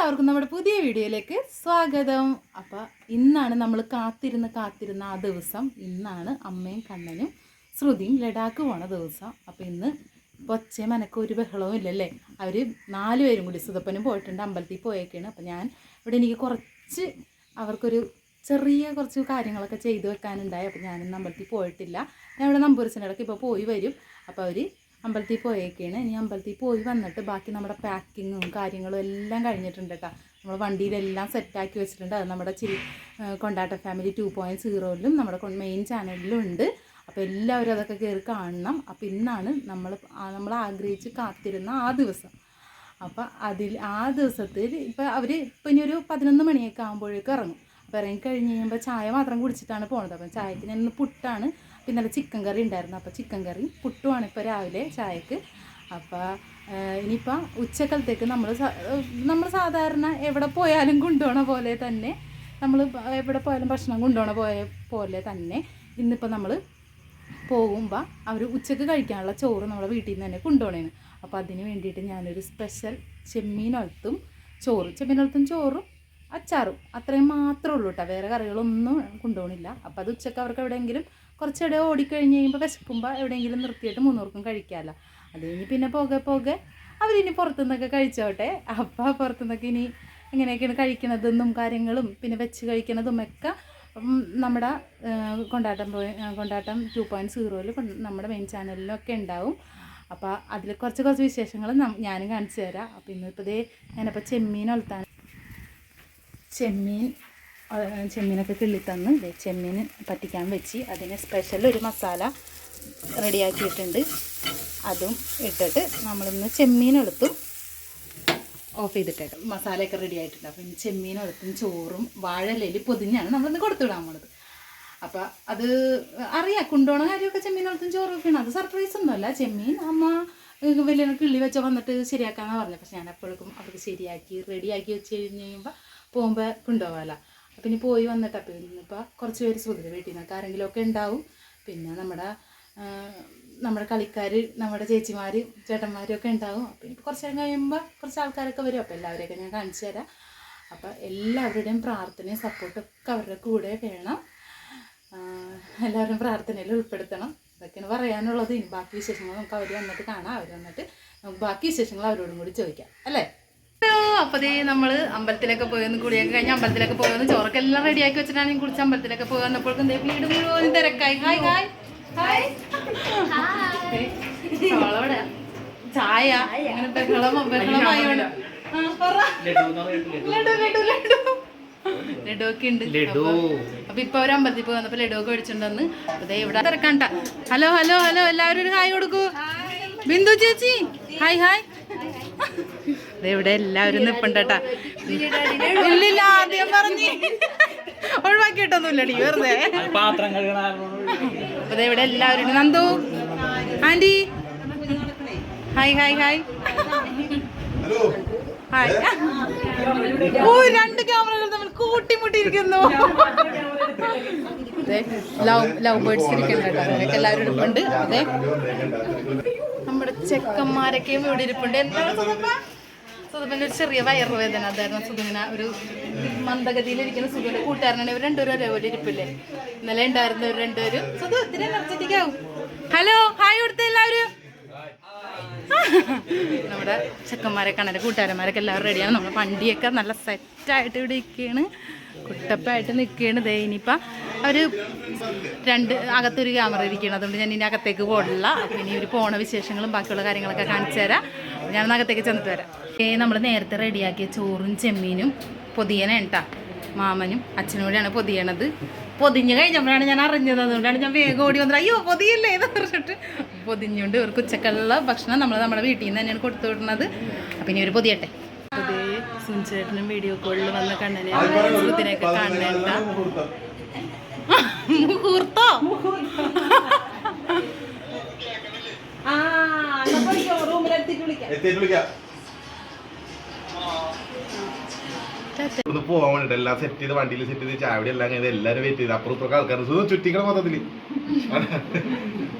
എല്ലാവർക്കും നമ്മുടെ പുതിയ വീഡിയോയിലേക്ക് സ്വാഗതം. അപ്പോൾ ഇന്നാണ് നമ്മൾ കാത്തിരുന്ന് കാത്തിരുന്ന ആ ദിവസം. ഇന്നാണ് അമ്മയും കണ്ണനും ശ്രുതിയും ലഡാക്ക് പോണ ദിവസം. അപ്പോൾ ഇന്ന് ഒച്ച മനക്ക് ഒരു ബഹളവും ഇല്ലല്ലേ? അവർ നാല് പേരും കൂടി സുതപ്പനും പോയിട്ടുണ്ട്. അമ്പലത്തിൽ പോയേക്കാണ്. അപ്പോൾ ഞാൻ ഇവിടെ എനിക്ക് കുറച്ച് അവർക്കൊരു ചെറിയ കുറച്ച് കാര്യങ്ങളൊക്കെ ചെയ്തു വെക്കാനുണ്ടായി. അപ്പോൾ ഞാനിന്ന് അമ്പലത്തിൽ പോയിട്ടില്ല. ഞാൻ ഇവിടെ നമ്പൂരിച്ചിന്റെ ഇടയ്ക്ക് ഇപ്പോൾ പോയി വരും. അപ്പോൾ അവർ അമ്പലത്തിൽ പോയേക്കാണ്. ഇനി അമ്പലത്തിൽ പോയി വന്നിട്ട് ബാക്കി നമ്മുടെ പാക്കിങ്ങും കാര്യങ്ങളും എല്ലാം കഴിഞ്ഞിട്ടുണ്ട് കേട്ടോ നമ്മൾ വണ്ടിയിലെല്ലാം സെറ്റാക്കി വെച്ചിട്ടുണ്ട്. അത് നമ്മുടെ ചിരി കൊണ്ടാട്ട ഫാമിലി ടു പോയിന്റ് സീറോയിലും നമ്മുടെ മെയിൻ ചാനലിലും ഉണ്ട്. അപ്പോൾ എല്ലാവരും അതൊക്കെ കയറി കാണണം. അപ്പോൾ ഇന്നാണ് നമ്മൾ നമ്മൾ ആഗ്രഹിച്ച് കാത്തിരുന്ന ആ ദിവസം. അപ്പോൾ അതിൽ ആ ദിവസത്തിൽ ഇപ്പോൾ അവർ ഇപ്പം ഇനി ഒരു പതിനൊന്ന് മണിയൊക്കെ ആകുമ്പോഴേക്കും ഇറങ്ങും. അപ്പോൾ ഇറങ്ങി കഴിഞ്ഞ് കഴിയുമ്പോൾ ചായ മാത്രം കുടിച്ചിട്ടാണ് പോണത്. അപ്പം ചായക്ക് ഞാൻ പുട്ടാണ്. ഇന്നലെ ചിക്കൻ കറി ഉണ്ടായിരുന്നു. അപ്പോൾ ചിക്കൻ കറി പുട്ടുമാണ് ഇപ്പോൾ രാവിലെ ചായക്ക്. അപ്പോൾ ഇനിയിപ്പോൾ ഉച്ചക്കാലത്തേക്ക് നമ്മൾ നമ്മൾ സാധാരണ എവിടെ പോയാലും കൊണ്ടുപോണ പോലെ തന്നെ നമ്മൾ എവിടെ പോയാലും ഭക്ഷണം കൊണ്ടുപോണ പോയ പോലെ തന്നെ ഇന്നിപ്പോൾ നമ്മൾ പോകുമ്പോൾ അവർ ഉച്ചയ്ക്ക് കഴിക്കാനുള്ള ചോറ് നമ്മളെ വീട്ടിൽ നിന്ന് തന്നെ കൊണ്ടുപോകണേന് അപ്പോൾ അതിന് വേണ്ടിയിട്ട് ഞാനൊരു സ്പെഷ്യൽ ചെമ്മീനൊലത്തും ചോറ്. ചെമ്മീനൊലത്തും ചോറും അച്ചാറും. അത്രയും മാത്രമേ ഉള്ളൂ കേട്ടോ വേറെ കറികളൊന്നും കൊണ്ടുപോകണില്ല അപ്പോൾ അത് ഉച്ചയ്ക്ക് അവർക്ക് എവിടെയെങ്കിലും കുറച്ചിടെ ഓടിക്കഴിഞ്ഞ് കഴിയുമ്പോൾ വിശക്കുമ്പോൾ എവിടെയെങ്കിലും നിർത്തിയിട്ട് മൂന്നൂർക്കും കഴിക്കാമല്ലോ അത് കഴിഞ്ഞ് പിന്നെ പോകെ പോകെ അവരിനി പുറത്തുനിന്നൊക്കെ കഴിച്ചോട്ടെ. അപ്പോൾ പുറത്തുനിന്നൊക്കെ ഇനി എങ്ങനെയൊക്കെയാണ് കഴിക്കണതെന്നും കാര്യങ്ങളും പിന്നെ വെച്ച് കഴിക്കണതും ഒക്കെ നമ്മുടെ കൊണ്ടാട്ടം പോയി കൊണ്ടാട്ടം ടു പോയിന്റ് സീറോയിൽ നമ്മുടെ മെയിൻ ചാനലിലൊക്കെ ഉണ്ടാവും. അപ്പോൾ അതിൽ കുറച്ച് കുറച്ച് വിശേഷങ്ങൾ ഞാനും കാണിച്ചു തരാം. അപ്പോൾ ഇന്നിപ്പോൾ ഇതേ ഞാനപ്പോൾ ചെമ്മീൻ ഒലത്താണ്. ചെമ്മീൻ ചെമ്മീനൊക്കെ കിള്ളിത്തന്ന് ചെമ്മീൻ പറ്റിക്കാൻ വെച്ച് അതിന് സ്പെഷ്യൽ ഒരു മസാല റെഡിയാക്കിയിട്ടുണ്ട്. അതും ഇട്ടിട്ട് നമ്മളിന്ന് ചെമ്മീൻ എടുത്തും ഓഫ് ചെയ്തിട്ടേക്കാം. മസാലയൊക്കെ റെഡി ആയിട്ടുണ്ട്. അപ്പം ഇനി ചെമ്മീൻ എടുത്തും ചോറും വാഴലയിൽ പൊതിഞ്ഞാണ് നമ്മളിന്ന് കൊടുത്തുവിടാൻ പോണത്. അപ്പം അത് അറിയാം കൊണ്ടുപോകണ കാര്യമൊക്കെ ചെമ്മീൻ എടുത്തും ചോറൊക്കെയാണ്. അത് സർപ്രൈസ് ഒന്നുമല്ല. ചെമ്മീൻ അമ്മ വലിയ കിള്ളി വെച്ചോ വന്നിട്ട് ശരിയാക്കാമെന്നാണ് പറഞ്ഞത്. പക്ഷെ ഞാൻ എപ്പോഴും അവർക്ക് ശരിയാക്കി റെഡിയാക്കി വെച്ച് കഴിഞ്ഞ് കഴിയുമ്പോൾ പോകുമ്പോൾ കൊണ്ടുപോകാമല്ലോ ഇനി പോയി വന്നിട്ട് അപ്പം ഇന്നിപ്പോൾ കുറച്ച് പേര് സുഹൃത്ത് വീട്ടിൽ നിന്നൊക്കെ ആരെങ്കിലും ഒക്കെ ഉണ്ടാവും. പിന്നെ നമ്മുടെ നമ്മുടെ കളിക്കാർ നമ്മുടെ ചേച്ചിമാർ ചേട്ടന്മാരും ഒക്കെ ഉണ്ടാവും. അപ്പം ഇനി കുറച്ച് നേരം കഴിയുമ്പോൾ കുറച്ച് ആൾക്കാരൊക്കെ വരും. അപ്പോൾ എല്ലാവരെയൊക്കെ ഞാൻ കാണിച്ചു തരാം. അപ്പോൾ എല്ലാവരുടെയും പ്രാർത്ഥനയും സപ്പോർട്ടൊക്കെ അവരുടെ കൂടെ വേണം. എല്ലാവരും പ്രാർത്ഥനയിൽ ഉൾപ്പെടുത്തണം. ഇതൊക്കെയാണ് പറയാനുള്ളത്. ഇനി ബാക്കി വിശേഷങ്ങൾ നമുക്ക് അവർ വന്നിട്ട് കാണാം. അവർ വന്നിട്ട് നമുക്ക് ബാക്കി വിശേഷങ്ങൾ അവരോടും കൂടി ചോദിക്കാം. അല്ലേ? അപ്പൊ ദേ നമ്മൾ അമ്പലത്തിലൊക്കെ പോയെന്ന് കുടിയൊക്കെ കുളിയൊക്കെ കഴിഞ്ഞ് അമ്പലത്തിലൊക്കെ പോയെന്ന് ചോറക്കെല്ലാം റെഡിയാക്കി വെച്ചിട്ടാണ് ഞാൻ കുളിച്ച് അമ്പലത്തിലൊക്കെ പോയി വന്നപ്പോഴേക്കും ദേ വീട് മുഴുവൻ തിരക്കായി. Hi hi. ഹായ്. ചായ. അങ്ങനെ ബഹളം ബഹളമായോണ്ട്. ആ, പറ. ലഡു ലഡു. ലഡു ലഡു ഒക്കെ ഉണ്ട്. ലഡു. അപ്പൊ- ഇപ്പൊ ഒരു അമ്പലത്തിൽ പോയി വന്നപ്പോ ലഡു ഒക്കെ മേടിച്ചിട്ടുണ്ടെന്ന് അതെ ഇവിടെ തിരക്കണ്ട. Hello hello hello. എല്ലാവരും ഒരു ഹായ് കൊടുക്കൂ. ബിന്ദു ചേച്ചി. Hi hi. ഇവിടെ എല്ലാവരും നിപ്പുണ്ടട്ടാ. ഇല്ലില്ല ആദ്യം പറഞ്ഞ് ഒഴിവാക്കിയിട്ടൊന്നുമില്ലടി വെറുതെ. പാത്രം കഴുകണ അപ്പൊ ദേ ഇവിടെ എല്ലാവരും. Nandu aunty. Hi hi hi. Hi. ഓ രണ്ട് ക്യാമറകൾ തമ്മിൽ കൂട്ടിമുട്ടിയിരിക്കുന്നു. അതെ ലവ് ലവ് ബേർഡ്സ് ഇരിക്കുന്നുണ്ട് കേട്ടോ. അതിനൊക്കെ എല്ലാവരും ഇരിപ്പുണ്ട് അതെ നമ്മുടെ ചെക്കന്മാരൊക്കെ ഇവിടെ ഇരിപ്പുണ്ട്. എന്താണ് ചെറിയ ഒരു ചെറിയ വയറുവേദന അതായിരുന്നു സുധുവിന ഒരു മന്ദഗതിയിലിരിക്കുന്ന സുധുവിന്റെ കൂട്ടുകാരനാണ്. ഇവർ രണ്ടുപേരും ഒരേപോലെ ഇരിപ്പില്ലേ? ഇന്നലെ ഉണ്ടായിരുന്ന ഇവർ രണ്ടുപേരും. സുധു ഇത്തിരി എനർജറ്റിക് ഹലോ ഹായ് കൊടുത്ത എല്ലാവരും. നമ്മുടെ ചെക്കന്മാരെ കണ്ണര കൂട്ടുകാരന്മാരൊക്കെ എല്ലാവരും റെഡിയാണ് നമ്മുടെ വണ്ടിയൊക്കെ നല്ല സെറ്റായിട്ട് ഇവിടെ നിൽക്കുകയാണ് കുട്ടപ്പായിട്ട് നിൽക്കുകയാണ്. ദേ ഇനിയിപ്പം അവർ രണ്ട് അകത്തൊരു ക്യാമറ ഇരിക്കുകയാണ്. അതുകൊണ്ട് ഞാൻ ഇനി അകത്തേക്ക് പോടില്ല അപ്പം ഇനി ഒരു പോണ വിശേഷങ്ങളും ബാക്കിയുള്ള കാര്യങ്ങളൊക്കെ കാണിച്ചു തരാം. ഞാനൊന്ന് അകത്തേക്ക് ചെന്നിട്ട് വരാം. നമ്മൾ നേരത്തെ റെഡിയാക്കിയ ചോറും ചെമ്മീനും പൊതിയന കേട്ടാ മാമനും അച്ഛനും കൂടെയാണ് പൊതിയണത്. പൊതിഞ്ഞ് കഴിഞ്ഞപ്പോഴാണ് ഞാൻ അറിഞ്ഞത്. അതുകൊണ്ടാണ് ഞാൻ വേഗം ഓടി വന്നത്. അയ്യോ പൊതിയല്ലേ എന്ന് പറഞ്ഞിട്ട്. പൊതിഞ്ഞുകൊണ്ട് ഇവർക്ക് ഉച്ചക്കുള്ള ഭക്ഷണം നമ്മൾ നമ്മുടെ വീട്ടിൽ നിന്ന് തന്നെയാണ് കൊടുത്തു വിടുന്നത്. അപ്പം ഇനി ഒരു പൊതിയട്ടെ. സുഞ്ചേട്ടനും വീഡിയോ കോളിൽ വന്ന കണ്ണനെ സുഹൃത്തിനെയൊക്കെ കാണേണ്ട മുഹൂർത്തോ? ആ വിളിക്കാം. വിളിക്കാം പോവാൻ വേണ്ടിട്ട് എല്ലാം സെറ്റ് ചെയ്ത് വണ്ടിയിൽ സെറ്റ് ചെയ്ത് ചാവടി എല്ലാം കഴിഞ്ഞ് എല്ലാരും വെയിറ്റ് ചെയ്ത്. അപ്പുറം ഇപ്പുറം ആൾക്കാർ ചുറ്റിക്കണം മൊത്തത്തിൽ.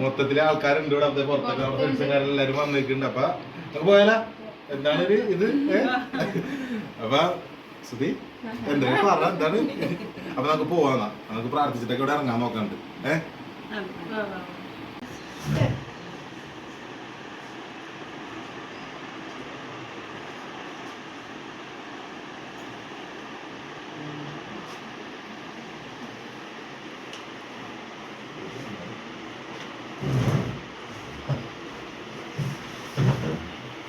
മൊത്തത്തിൽ ആൾക്കാരുണ്ട് ഇവിടെ. അവിടെ പുറത്തൊക്കെ ഫ്രണ്ട്സുകാരെല്ലാരും വന്നിട്ടുണ്ട് അപ്പൊ നമുക്ക് പോയാലോ? എന്താണ് ഒരു ഇത്? അപ്പൊ സുധി എന്തെങ്കിലും പറ എന്താണ്? അപ്പൊ നമുക്ക് പോവാന്നാ നമുക്ക് പ്രാർത്ഥിച്ചിട്ടൊക്കെ ഇവിടെ ഇറങ്ങാൻ നോക്കാണ്ട് ഏഹ്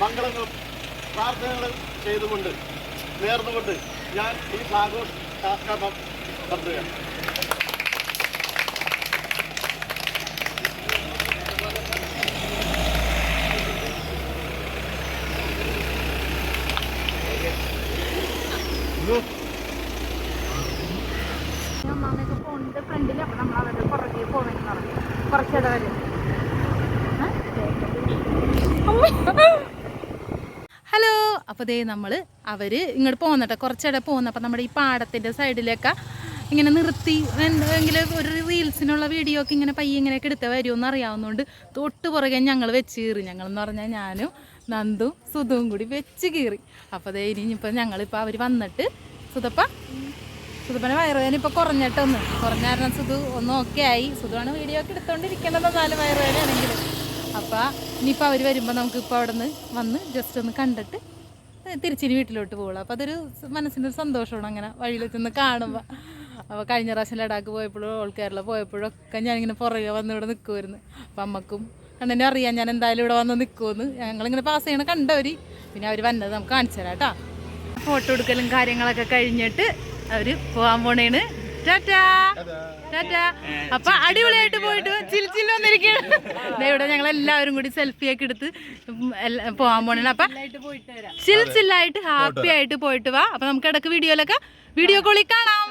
മംഗളങ്ങളും പ്രാർത്ഥനകളും ചെയ്തുകൊണ്ട് നേർന്നുകൊണ്ട് ഞാൻ ഈ ഭാഗവത് നടത്തുകയാണ് അമ്മാമ്മയൊക്കെ പോകുന്നുണ്ട് ഫ്രണ്ടിൽ അപ്പം നമ്മൾ അവരുടെ പുറകെ പോകണമെന്ന് പറഞ്ഞു കുറച്ചിട വരും ഹലോ അപ്പോൾ ദേ നമ്മൾ അവർ ഇങ്ങോട്ട് പോകുന്നുണ്ട് കുറച്ചിടെ പോകുന്നപ്പോൾ നമ്മുടെ ഈ പാടത്തിന്റെ സൈഡിലൊക്കെ ഇങ്ങനെ നിർത്തി എന്തെങ്കിലും ഒരു റീൽസിനുള്ള വീഡിയോ ഒക്കെ ഇങ്ങനെ പയ്യെ ഇങ്ങനെയൊക്കെ എടുത്ത് വരുമെന്ന് അറിയാവുന്നതുകൊണ്ട് തൊട്ട് പുറകെ ഞങ്ങൾ വെച്ച് കീറി. ഞങ്ങളെന്ന് പറഞ്ഞാൽ ഞാനും നന്ദും സുധവും കൂടി വെച്ച് കീറി. അപ്പോൾ ദേ ഇനിയിപ്പോൾ ഞങ്ങളിപ്പോൾ അവർ വന്നിട്ട് സുതപ്പ സുതപ്പനെ വയറുവേദന ഇപ്പോൾ കുറഞ്ഞിട്ടൊന്ന്. കുറഞ്ഞ കാരണം സുധു ഒന്ന് ഓക്കെ ആയി. സുധുവാണ് വീഡിയോ ഒക്കെ എടുത്തുകൊണ്ടിരിക്കേണ്ടത് നാല് വയറുവേദനയാണെങ്കിൽ അപ്പോൾ ഇനിയിപ്പോൾ അവർ വരുമ്പോൾ നമുക്കിപ്പോൾ അവിടെ നിന്ന് വന്ന് ജസ്റ്റ് ഒന്ന് കണ്ടിട്ട് തിരിച്ചിനി വീട്ടിലോട്ട് പോകുള്ളൂ അപ്പോൾ അതൊരു മനസ്സിനൊരു സന്തോഷമാണ് അങ്ങനെ വഴിയിൽ ചെന്ന് കാണുമ്പോൾ അപ്പോൾ കഴിഞ്ഞ പ്രാവശ്യം ലഡാക്ക് പോയപ്പോഴും ഓൾ കേരള പോയപ്പോഴും ഒക്കെ ഞാനിങ്ങനെ പുറകെ വന്ന് ഇവിടെ നിൽക്കുമായിരുന്നു അപ്പം അമ്മക്കും അണ്ണനും അറിയാം ഞാൻ എന്തായാലും ഇവിടെ വന്ന് നിൽക്കുമെന്ന് ഞങ്ങളിങ്ങനെ പാസ് ചെയ്യണം കണ്ടവർ പിന്നെ അവർ വന്നത് നമുക്ക് കാണിച്ചു തരാം കേട്ടോ ഫോട്ടോ എടുക്കലും കാര്യങ്ങളൊക്കെ കഴിഞ്ഞിട്ട് അവർ പോകാൻ പോണേണ്. ടാറ്റാ അപ്പൊ അടിപൊളിയായിട്ട് പോയിട്ട് ചിൽ ചിൽ വന്നിരിക്കുകയാണ്. ദേ ഇവിടെ ഞങ്ങൾ എല്ലാവരും കൂടി സെൽഫി ഒക്കെ എടുത്ത് പോകാൻ പോണേ അപ്പൊ ചിൽ ചില്ലായിട്ട് ഹാപ്പി ആയിട്ട് പോയിട്ട് വാ. അപ്പൊ നമുക്ക് ഇടയ്ക്ക് വീഡിയോയിലൊക്കെ വീഡിയോ കോളിൽ കാണാം.